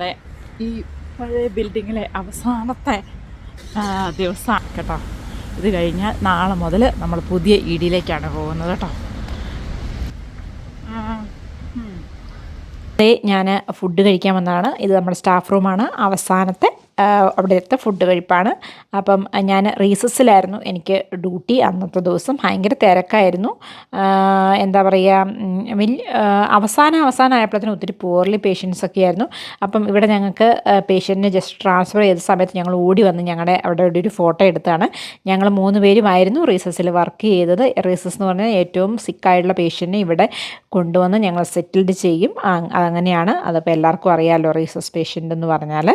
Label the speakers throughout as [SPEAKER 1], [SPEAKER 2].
[SPEAKER 1] ഇവിടെ ഈ പഴയ ബിൽഡിങ്ങിലെ അവസാനത്തെ ദിവസമാണ് കേട്ടോ. ഇത് കഴിഞ്ഞാൽ നാളെ മുതൽ നമ്മൾ പുതിയ ഇടിയിലേക്കാണ് പോകുന്നത് കേട്ടോ. ഞാൻ ഫുഡ് കഴിക്കാൻ വന്നതാണ്. ഇത് നമ്മുടെ സ്റ്റാഫ് റൂമാണ് അവസാനത്തെ അവിടുത്തെ ഫുഡ് കഴിപ്പാണ്. അപ്പം ഞാൻ റീസസിലായിരുന്നു എനിക്ക് ഡ്യൂട്ടി അന്നത്തെ ദിവസം ഭയങ്കര തിരക്കായിരുന്നു. എന്താ പറയുക വലിയ അവസാന അവസാനം ആയപ്പോഴത്തേനും ഒത്തിരി പോർലി പേഷ്യൻസ് ഒക്കെ ആയിരുന്നു. അപ്പം ഇവിടെ ഞങ്ങൾക്ക് പേഷ്യന്റിനെ ജസ്റ്റ് ട്രാൻസ്ഫർ ചെയ്ത സമയത്ത് ഞങ്ങൾ ഓടി വന്ന് ഞങ്ങളുടെ അവിടെ ഒരു ഫോട്ടോ എടുത്താണ്. ഞങ്ങൾ മൂന്ന് പേരുമായിരുന്നു റീസസിൽ വർക്ക് ചെയ്തത്. റീസസ് എന്ന് പറഞ്ഞാൽ ഏറ്റവും സിക്കായിട്ടുള്ള പേഷ്യന്റിനെ ഇവിടെ കൊണ്ടുവന്ന് ഞങ്ങൾ സെറ്റിൽഡ് ചെയ്യും. അങ്ങനെയാണ്. അതപ്പോൾ എല്ലാവർക്കും അറിയാമല്ലോ റീസസ് പേഷ്യന്റ് എന്ന് പറഞ്ഞാൽ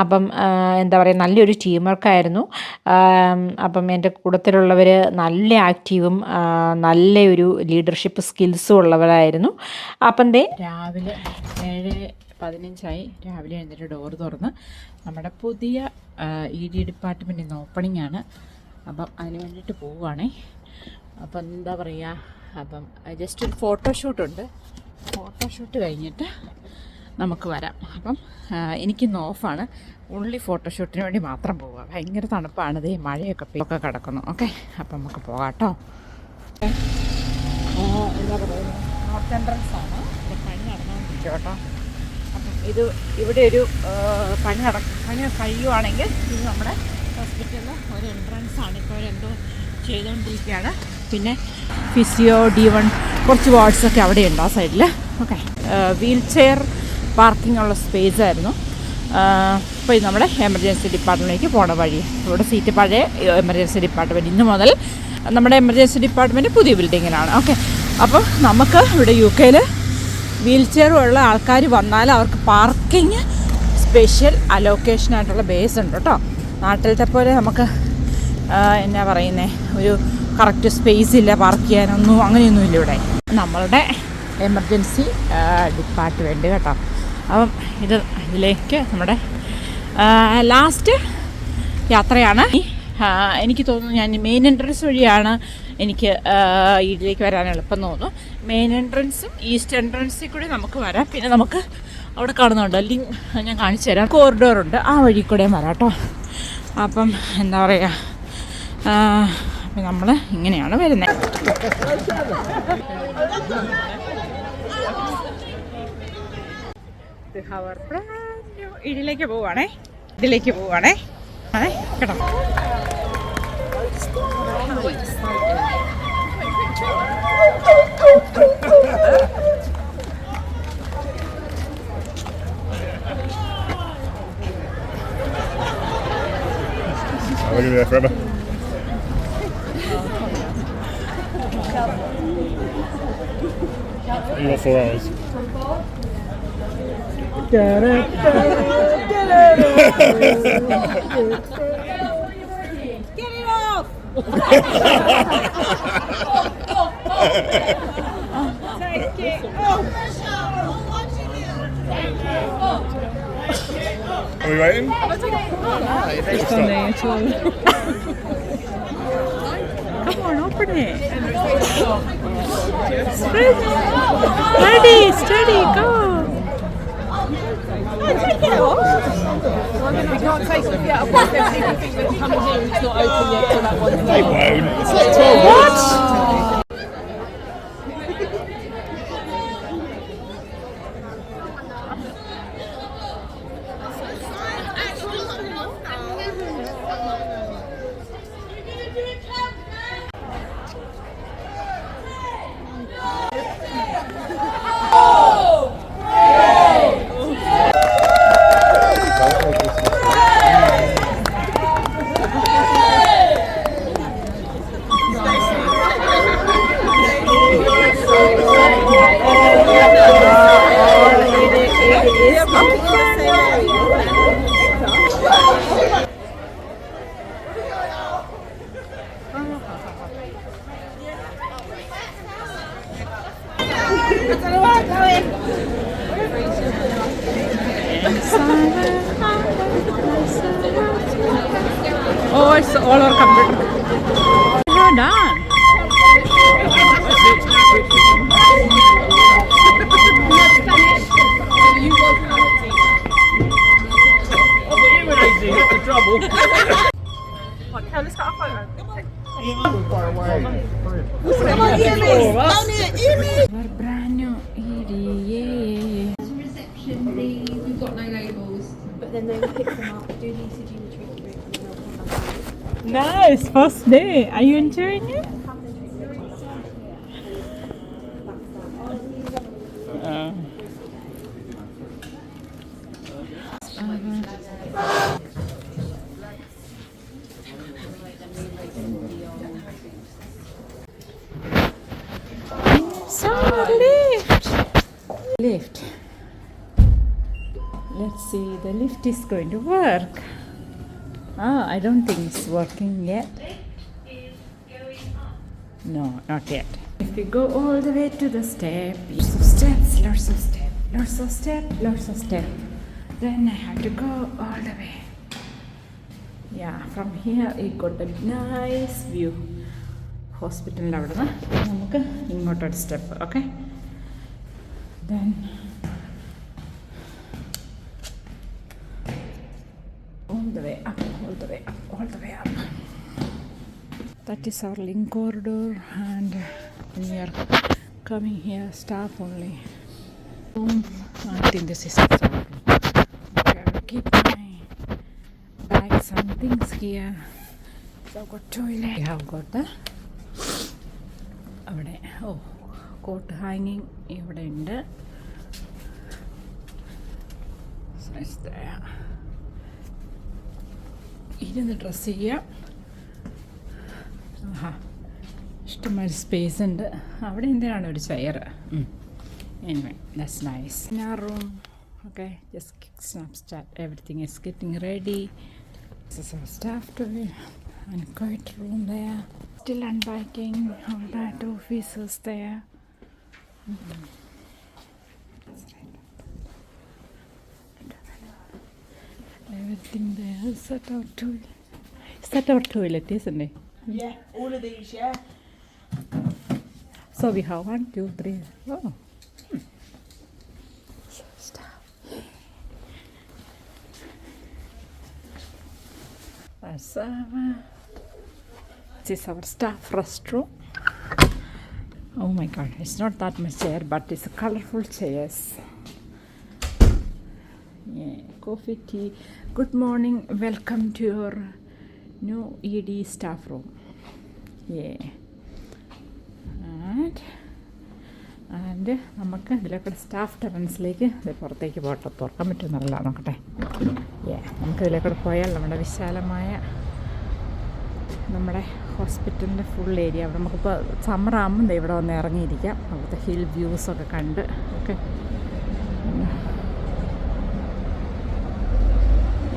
[SPEAKER 1] അപ്പം എന്താ പറയുക നല്ലൊരു ടീം വർക്കായിരുന്നു അപ്പം എന്റെ കൂട്ടത്തിലുള്ളവർ നല്ല ആക്റ്റീവും നല്ലൊരു ലീഡർഷിപ്പ് സ്കിൽസും ഉള്ളവരായിരുന്നു. അപ്പം ദേ രാവിലെ ഏഴ് പതിനഞ്ചായി രാവിലെ എഴുന്നേറ്റ് ഡോർ തുറന്ന് നമ്മുടെ പുതിയ ഇ ഡി ഡിപ്പാർട്ട്മെന്റിൽ ഓപ്പണിംഗ് ആണ് അപ്പം അതിന് വേണ്ടിയിട്ട് പോവുകയാണേ അപ്പം എന്താ പറയുക അപ്പം ജസ്റ്റ് ഒരു ഫോട്ടോഷൂട്ടുണ്ട്. ഫോട്ടോഷൂട്ട് കഴിഞ്ഞിട്ട് നമുക്ക് വരാം. അപ്പം എനിക്കിന്ന് ഓഫാണ്. ഉള്ളി ഫോട്ടോഷൂട്ടിന് വേണ്ടി മാത്രം പോവുക ഭയങ്കര തണുപ്പാണ്. ഇതേ മഴയൊക്കെ ഒക്കെ കിടക്കുന്നു. ഓക്കെ? അപ്പം നമുക്ക് പോകാം കേട്ടോ. നോർത്ത് എൻട്രൻസ് ആണ്. പണി നടന്നുകൊണ്ടിരിക്കും കേട്ടോ. അപ്പം ഇത് ഇവിടെ ഒരു പണി നട പണി കഴിയുവാണെങ്കിൽ ഇത് നമ്മുടെ ഹോസ്പിറ്റലിൽ ഒരു എൻട്രൻസ് ആണ്. ഇപ്പോൾ എന്തോ ചെയ്തുകൊണ്ടിരിക്കുകയാണ്. പിന്നെ ഫിസിയോ ഡി വൺ കുറച്ച് വാർഡ്സൊക്കെ അവിടെ ഉണ്ട് ആ സൈഡിൽ ഓക്കെ? വീൽ ചെയർ പാർക്കിംഗ് ഉള്ള സ്പേസ് ആയിരുന്നു. അപ്പോൾ ഇത് നമ്മുടെ എമർജൻസി ഡിപ്പാർട്ട്മെന്റിലേക്ക് പോണ വഴി. ഇവിടെ സീറ്റ് പഴയ എമർജൻസി ഡിപ്പാർട്ട്മെന്റ് ഇന്ന് മുതൽ നമ്മുടെ എമർജൻസി ഡിപ്പാർട്ട്മെന്റ് പുതിയ ബിൽഡിങ്ങിലാണ് ഓക്കെ അപ്പോൾ നമുക്ക് ഇവിടെ യു കെയിൽ വീൽ ചെയറുള്ള ആൾക്കാർ വന്നാൽ അവർക്ക് പാർക്കിംഗ് സ്പെഷ്യൽ അലോക്കേഷനായിട്ടുള്ള ബേസ് ഉണ്ട് കേട്ടോ. നാട്ടിലത്തെ പോലെ നമുക്ക് എന്നാ പറയുന്നേ ഒരു കറക്റ്റ് സ്പേസ് ഇല്ല പാർക്ക് ചെയ്യാനൊന്നും അങ്ങനെയൊന്നും ഇല്ല ഇവിടെ. നമ്മളുടെ എമർജൻസി ഡിപ്പാർട്ട്മെന്റ് കേട്ടോ. അപ്പം ഇത് ഇതിലേക്ക് നമ്മുടെ ലാസ്റ്റ് യാത്രയാണ്. എനിക്ക് തോന്നുന്നു ഞാൻ മെയിൻ എൻട്രൻസ് വഴിയാണ് എനിക്ക് ഇതിലേക്ക് വരാൻ എളുപ്പം തോന്നുന്നു. മെയിൻ എൻട്രൻസും ഈസ്റ്റ് എൻട്രൻസിൽ കൂടി നമുക്ക് വരാം. പിന്നെ നമുക്ക് അവിടെ കാണുന്നുണ്ട്. ലിങ്ക് ഞാൻ കാണിച്ചു തരാം. കോറിഡോർ ഉണ്ട്. ആ വഴി കൂടെയും വരാം കേട്ടോ. അപ്പം എന്താ പറയുക നമ്മൾ ഇങ്ങനെയാണ് വരുന്നത്. ഇതിലേക്ക് പോവാണേ ഇതിലേക്ക് പോവാണേ ആണേ കേട്ടോ
[SPEAKER 2] I'll leave you there forever. You got four hours. Get it off! It. Are we waiting? It's funny.
[SPEAKER 1] Come on, open it. Steady, steady, go.
[SPEAKER 3] Coming here, it's not open yet till that one's
[SPEAKER 2] They won't. It's like 12
[SPEAKER 1] What? Oh, it's all over complete. You're done.
[SPEAKER 3] trouble. okay, let's got a photo.
[SPEAKER 2] Come on,
[SPEAKER 1] Emmy. Down here, Emmy. Brand new Edie, yeah.
[SPEAKER 4] Reception, please. We've got no labels. But then they will pick them up, do need to do.
[SPEAKER 1] Nice, first day. Are you enjoying it? Uh, So lift. Lift. Let's see. The lift is going to work. Ah, I don't think it's working yet. No, not yet. If we go all the way to the step, lots of steps, lots of steps, lots of steps, lots of steps. Then I have to go all the way. Yeah, from here we got a nice view. ഹോസ്പിറ്റലിന്റെ അവിടെ നിന്ന് നമുക്ക് ഇങ്ങോട്ടൊരു step okay then all the way up, all the way up, all the way up. That is our link corridor, and when we are coming here, staff only. Um, I think this is our. Okay, I keep my bags and things here. So I've got toilet. I have got the അവിടെ ഓ coat ഹാങ്ങിങ് ഇവിടെ ഉണ്ട്. ഇരുന്ന് dress ചെയ്യാം ഇഷ്ടംമാതിരി space ഉണ്ട് അവിടെ എന്തിനാണ് ഒരു ചെയർ എനിവേ ദാറ്റ്സ് നൈസ് ഞാൻ room okay just snap start everything is getting ready staff to and quiet room there still unpacking all that offices there everything there is set our toilet is that our toilet isn't it
[SPEAKER 3] Yeah, all of these, yeah.
[SPEAKER 1] So we have one, two, three. Oh. Hmm. That's uh, this is our staff restroom. Oh my god, it's not that much chair, but it's a colorful chairs. Yeah, coffee, tea. Good morning, welcome to your new ED staff room. Yeah. And and നമുക്ക് ഇതിലൊക്കെ staff ടെറൻസിലേക്ക് ഇത് പുറത്തേക്ക് പോട്ടെ. തുറക്കാൻ പറ്റുമെന്നല്ല നോക്കട്ടെ. ഏ നമുക്ക് ഇതിലേക്കൂടെ പോയാൽ നമ്മുടെ വിശാലമായ നമ്മുടെ ഹോസ്പിറ്റലിന്റെ ഫുൾ ഏരിയ അവിടെ നമുക്കിപ്പോൾ സമ്മർ ആകുമ്പോൾ ഇവിടെ വന്ന് ഇറങ്ങിയിരിക്കാം. അവിടുത്തെ ഹിൽ വ്യൂസൊക്കെ കണ്ട്. ഓക്കെ.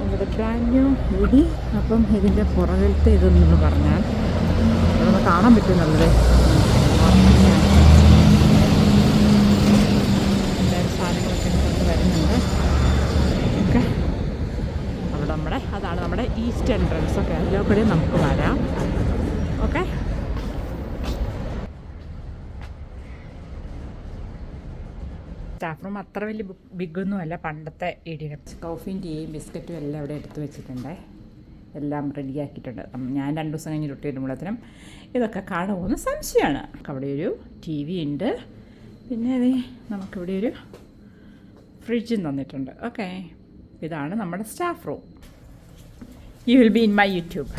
[SPEAKER 1] ഇവിടെ ബ്രാൻഡ് ഇടി അപ്പം ഇതിന്റെ പുറകിലത്തെ ഇതെന്ന് പറഞ്ഞാൽ ഇതൊന്ന് കാണാൻ പറ്റുന്നുള്ളത് അതാണ് നമ്മുടെ നമുക്ക് വരാം. സ്റ്റാഫ് റൂം അത്ര വലിയ ബിഗ് ഒന്നുമല്ല പണ്ടത്തെ ഇടിയും കോഫിയും ടീയും ബിസ്ക്കറ്റും എല്ലാം അവിടെ എടുത്ത് വെച്ചിട്ടുണ്ട്. എല്ലാം റെഡിയാക്കിയിട്ടുണ്ട്. ഞാൻ രണ്ട് ദിവസം കഴിഞ്ഞ് റൊട്ടി വരുമ്പോഴത്തേനും ഇതൊക്കെ കാണുമെന്ന് സംശയമാണ്. അവിടെ ഒരു ടി വി ഉണ്ട്. പിന്നെ അതെ നമുക്കിവിടെ ഒരു ഫ്രിഡ്ജും തന്നിട്ടുണ്ട്. ഓക്കെ. ഇതാണ് നമ്മുടെ staff room. You will be in my YouTube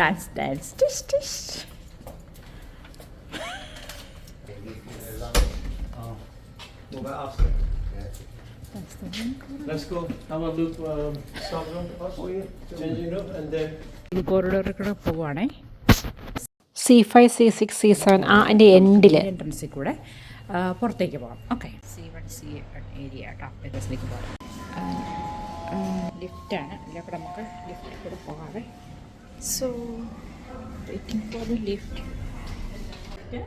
[SPEAKER 1] dance dance ടിഷ് ടിഷ്
[SPEAKER 5] What about us? Let's go. Have a look, um, stop us, for you, changing room, and then
[SPEAKER 1] കോറിഡോറിൽ കൂടെ പോവുകയാണേ
[SPEAKER 6] C five C six C seven ആ അതിന്റെ എൻഡിൽ
[SPEAKER 1] എൻട്രൻസിൽ കൂടെ പുറത്തേക്ക് പോകാം okay C one C area കേട്ടോ ടെറസിലേക്ക് പോകാം ലിഫ്റ്റാണ് ഇതിലൂടെ നമുക്ക് ലിഫ്റ്റിൽ കൂടെ പോകാവേ. So waiting for the lift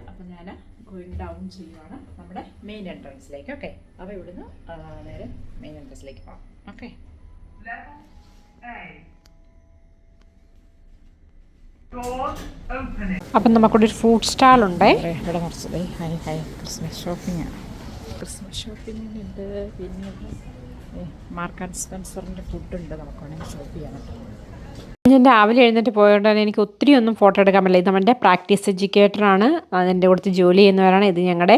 [SPEAKER 1] അപ്പം ഞാൻ ഗോയിങ് ഡൗൺ ചെയ്യുവാണ് നമ്മുടെ മെയിൻ എൻട്രൻസിലേക്ക് ഓക്കെ അപ്പോൾ ഇവിടുന്ന് നേരെ മെയിൻ എൻട്രൻസിലേക്ക് പോകാം. ഓക്കെ
[SPEAKER 6] അപ്പം നമുക്കൊരു ഫ്രൂട്ട് സ്റ്റാൾ ഉണ്ട്.
[SPEAKER 1] ഇവിടെ കുറച്ച് ഹൈ ഹൈ ക്രിസ്മസ് ഷോപ്പിംഗ് ആണ്. ക്രിസ്മസ് ഷോപ്പിംഗ് ഉണ്ട്. പിന്നെ മാർക്ക് ആൻഡ് സ്പെൻസറിന്റെ ഉണ്ട്. നമുക്ക് വേണമെങ്കിൽ ഷോപ്പ് ചെയ്യാൻ കേട്ടോ
[SPEAKER 6] ഞാൻ രാവിലെ എഴുന്നേറ്റ് പോയതുകൊണ്ട് തന്നെ എനിക്ക് ഒത്തിരി ഒന്നും ഫോട്ടോ എടുക്കാൻ പറ്റില്ല. ഇത് നമ്മുടെ പ്രാക്ടീസ് എഡ്യൂക്കേറ്ററാണ് അതിന്റെ കൊടുത്ത് ജോലി ചെയ്യുന്നവരാണ്. ഇത് ഞങ്ങളുടെ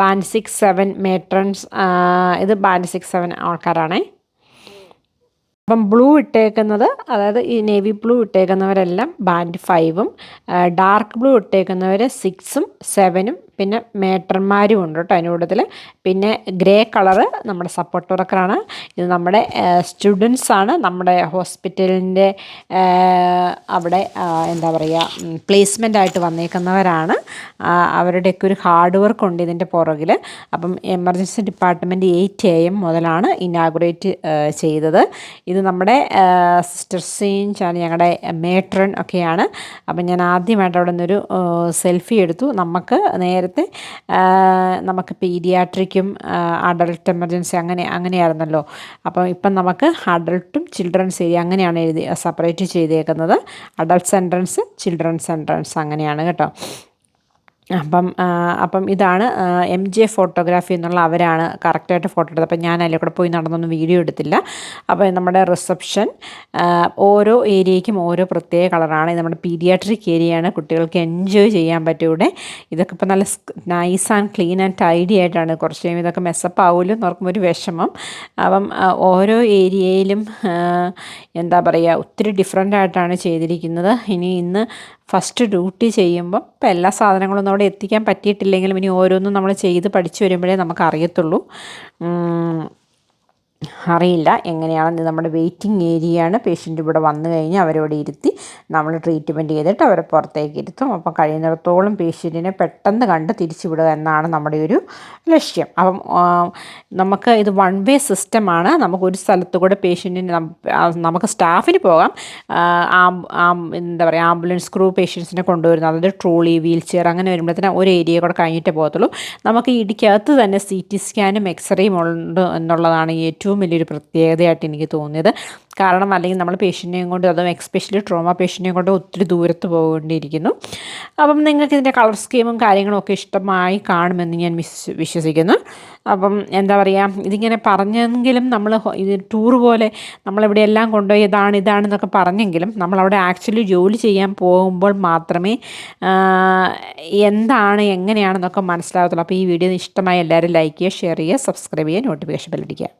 [SPEAKER 6] ബാൻഡ് സിക്സ് സെവൻ മേട്രൺസ് ഇത് ബാൻഡ് സിക്സ് സെവൻ ആൾക്കാരാണേ. അപ്പം ബ്ലൂ ഇട്ടേക്കുന്നത് അതായത് ഈ നേവി ബ്ലൂ ഇട്ടേക്കുന്നവരെല്ലാം ബാൻഡ് ഫൈവും ഡാർക്ക് ബ്ലൂ ഇട്ടേക്കുന്നവർ സിക്സും സെവനും പിന്നെ മേട്ടർമാരും ഉണ്ട് കേട്ടോ അതിന്റെ കൂട്ടത്തിൽ പിന്നെ ഗ്രേ കളറ് നമ്മുടെ സപ്പോർട്ട് വർക്കറാണ് ഇത് നമ്മുടെ സ്റ്റുഡൻസ് ആണ്. നമ്മുടെ ഹോസ്പിറ്റലിന്റെ അവിടെ എന്താ പറയുക പ്ലേസ്മെന്റ് ആയിട്ട് വന്നേക്കുന്നവരാണ്. അവരുടെയൊക്കെ ഒരു ഹാർഡ് വർക്ക് ഉണ്ട് ഇതിന്റെ പുറകിൽ അപ്പം emergency department eight A M മുതലാണ് ഇനാഗുറേറ്റ് ചെയ്തത്. ഇത് നമ്മുടെ സിസ്റ്റർ സീൻസ് ആണ് ഞങ്ങളുടെ മേട്രൺ ഒക്കെയാണ്. അപ്പം ഞാൻ ആദ്യമായിട്ട് അവിടെ നിന്നൊരു സെൽഫി എടുത്തു. നമുക്ക് നേരത്തെ ആ, നമുക്ക് പീഡിയാട്രിക്കും അഡൾട്ട് എമർജൻസി അങ്ങനെ അങ്ങനെയായിരുന്നല്ലോ. അപ്പം ഇപ്പം നമുക്ക് അഡൾട്ടും ചിൽഡ്രൻസ് ഏരിയ അങ്ങനെയാണ് എഴുതി സെപ്പറേറ്റ് ചെയ്തേക്കുന്നത്. അഡൾട്ട് സെൻട്രൻസ് ചിൽഡ്രൻസ് സെൻട്രൻസ് അങ്ങനെയാണ് കേട്ടോ. അപ്പം അപ്പം ഇതാണ് എം ജെ ഫോട്ടോഗ്രാഫി എന്നുള്ള അവരാണ് കറക്റ്റായിട്ട് ഫോട്ടോ എടുത്തത്. അപ്പം ഞാൻ അതിൽ കൂടെ പോയി നടന്നൊന്നും വീഡിയോ എടുത്തില്ല. അപ്പോൾ നമ്മുടെ റിസപ്ഷൻ ഓരോ ഏരിയയ്ക്കും ഓരോ പ്രത്യേക കളറാണ്. നമ്മുടെ പീഡിയാട്രിക് ഏരിയയാണ്. കുട്ടികൾക്ക് എൻജോയ് ചെയ്യാൻ പറ്റും ഇവിടെ ഇതൊക്കെ ഇപ്പം നല്ല nice and clean and tidy ആയിട്ടാണ്. കുറച്ച് കഴിയുമ്പോൾ ഇതൊക്കെ മെസ്സപ്പ് ആവുമല്ലോ എന്ന് ഓർക്കുമ്പോൾ ഒരു വിഷമം. അപ്പം ഓരോ ഏരിയയിലും എന്താ പറയുക ഒത്തിരി ഡിഫറെന്റ് ആയിട്ടാണ് ചെയ്തിരിക്കുന്നത്. ഇനി ഇന്ന് ഫസ്റ്റ് ഡ്യൂട്ടി ചെയ്യുമ്പം ഇപ്പം എല്ലാ സാധനങ്ങളൊന്നും അവിടെ എത്തിക്കാൻ പറ്റിയിട്ടില്ലെങ്കിലും ഇനി ഓരോന്നും നമ്മൾ ചെയ്ത് പഠിച്ചു വരുമ്പോഴേ നമുക്ക് അറിയത്തുള്ളൂ അറിയില്ല. എങ്ങനെയാണെന്ന് നമ്മുടെ വെയിറ്റിംഗ് ഏരിയയാണ് പേഷ്യന്റ് ഇവിടെ വന്നു കഴിഞ്ഞാൽ അവരോട് ഇരുത്തി നമ്മൾ ട്രീറ്റ്മെന്റ് ചെയ്തിട്ട് അവരെ പുറത്തേക്ക് ഇരുത്തും. അപ്പം കഴിയുന്നിടത്തോളം പേഷ്യന്റിനെ പെട്ടെന്ന് കണ്ട് തിരിച്ചു വിടുക എന്നാണ് നമ്മുടെ ഒരു ലക്ഷ്യം. അപ്പം നമുക്ക് ഇത് വൺ വേ സിസ്റ്റമാണ് നമുക്ക് ഒരു സ്ഥലത്ത് കൂടെ പേഷ്യന്റിന് നമുക്ക് സ്റ്റാഫിന് പോകാം. എന്താ പറയുക ആംബുലൻസ് ക്രൂ പേഷ്യൻസിനെ കൊണ്ടുവരുന്നത്. അതായത് ട്രോളി വീൽ ചെയർ അങ്ങനെ വരുമ്പോഴത്തേനും ഒരു ഏരിയ കൂടെ കഴിഞ്ഞിട്ടേ പോകത്തുള്ളൂ. നമുക്ക് ഇടിക്കകത്ത് തന്നെ സി ടി സ്കാനും എക്സ്റേയും ഉണ്ട് എന്നുള്ളതാണ് ഏറ്റവും വലിയൊരു പ്രത്യേകതയായിട്ട് എനിക്ക് തോന്നിയത്. കാരണം അല്ലെങ്കിൽ നമ്മൾ പേഷ്യന്റിനെയും കൊണ്ട് അതും എക്സ്പെഷ്യലി ട്രോമ പേഷ്യന്റിനെയും കൊണ്ട് ഒത്തിരി ദൂരത്ത് പോകേണ്ടിയിരിക്കുന്നു. അപ്പം നിങ്ങൾക്ക് ഇതിന്റെ കളർ സ്കീമും കാര്യങ്ങളും ഒക്കെ ഇഷ്ടമായി കാണുമെന്ന് ഞാൻ വിശ്വ വിശ്വസിക്കുന്നു. അപ്പം എന്താ പറയുക ഇതിങ്ങനെ പറഞ്ഞെങ്കിലും നമ്മൾ ഇത് ടൂർ പോലെ നമ്മളിവിടെ എല്ലാം കൊണ്ടുപോയി ഇതാണ് ഇതാണെന്നൊക്കെ പറഞ്ഞെങ്കിലും നമ്മളവിടെ ആക്ച്വലി ജോലി ചെയ്യാൻ പോകുമ്പോൾ മാത്രമേ എന്താണ് എങ്ങനെയാണെന്നൊക്കെ മനസ്സിലാകത്തുള്ളൂ അപ്പോൾ ഈ വീഡിയോ ഇഷ്ടമായി എല്ലാവരും ലൈക്ക് ചെയ്യുക ഷെയർ ചെയ്യുക സബ്സ്ക്രൈബ് ചെയ്യുക നോട്ടിഫിക്കേഷൻ ബെല്ലടിക്കുക